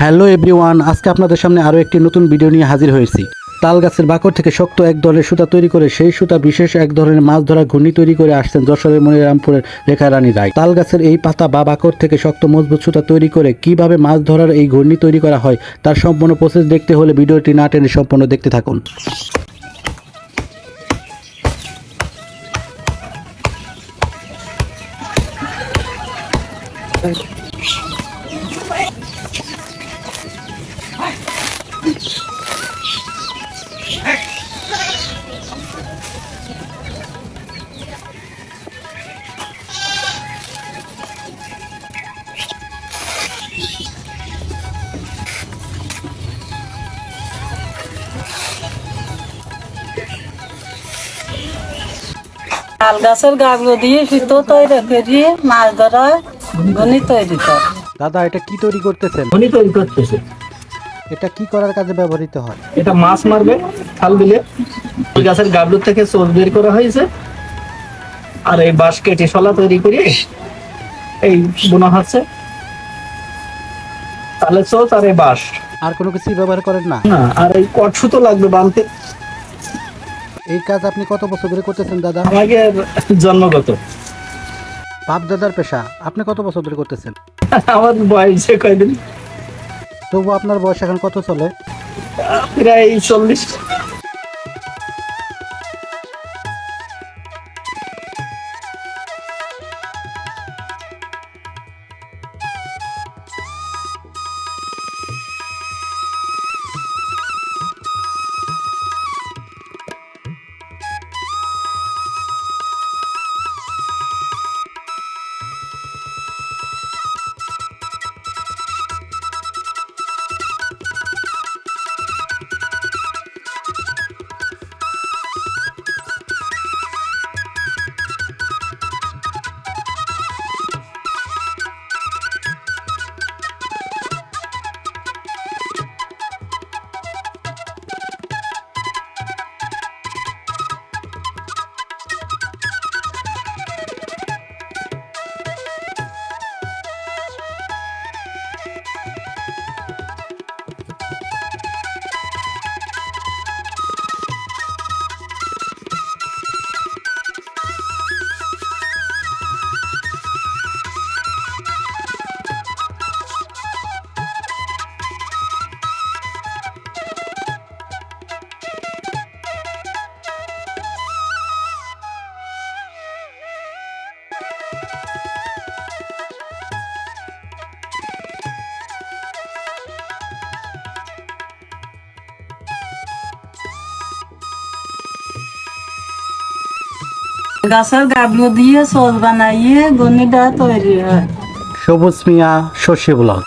Hello everyone, আজকে আপনাদের সামনে আরও একটি নতুন ভিডিও নিয়ে হাজির হয়েছি। তাল গাছের বাকর থেকে শক্ত এক ধরনের সুতা তৈরি করে সেই সুতা বিশেষ এক ধরনের মাছ ধরার ঘূর্ণি তৈরি করে আসছেন যশোরের মনিরামপুরের রেখা রানী রায়। তাল গাছের এই পাতা বা বাকর থেকে শক্ত মজবুত সুতা তৈরি করে কীভাবে মাছ ধরার এই ঘূর্ণি তৈরি করা হয়, তার সম্পূর্ণ প্রসেস দেখতে হলে ভিডিওটি না টেনে সম্পূর্ণ দেখতে থাকুন। তাল গাছের গাছগুলো দিয়ে সুতো তৈরি করিয়ে মাছ ধরা ঘনি তৈরি করে। দাদা এটা কি তৈরি করতেছেন? উনি তৈরি করতেছে। এটা কি করার কাজে ব্যবহৃত হয়? এটা মাছ মারবে খাল ওই গাছের গাবলু থেকে চোর বের করা হয়েছে। আর এই বাঁশ কেটে শলা তৈরি করে এই বোনা হচ্ছে। তাহলে চোর আর এই বাঁশ। আর কোনো কিছুই ব্যবহার করেন না? না আর এই কট সুতো লাগবে বানতে এই কাজ আপনি কত বছর ধরে করতেছেন দাদা? আমাকে জন্মগত। বাপ দাদার পেশা আপনি কত বছর ধরে করতেছেন? আমার বয়সে কয়দিন? তবু আপনার বয়স এখন কত চলে? প্রায় চল্লিশ। গাছের গাবলো দিয়ে সস বানাইয়ে গনিটা তৈরি হয়। সবুজ মিয়া শস্য ব্লগ।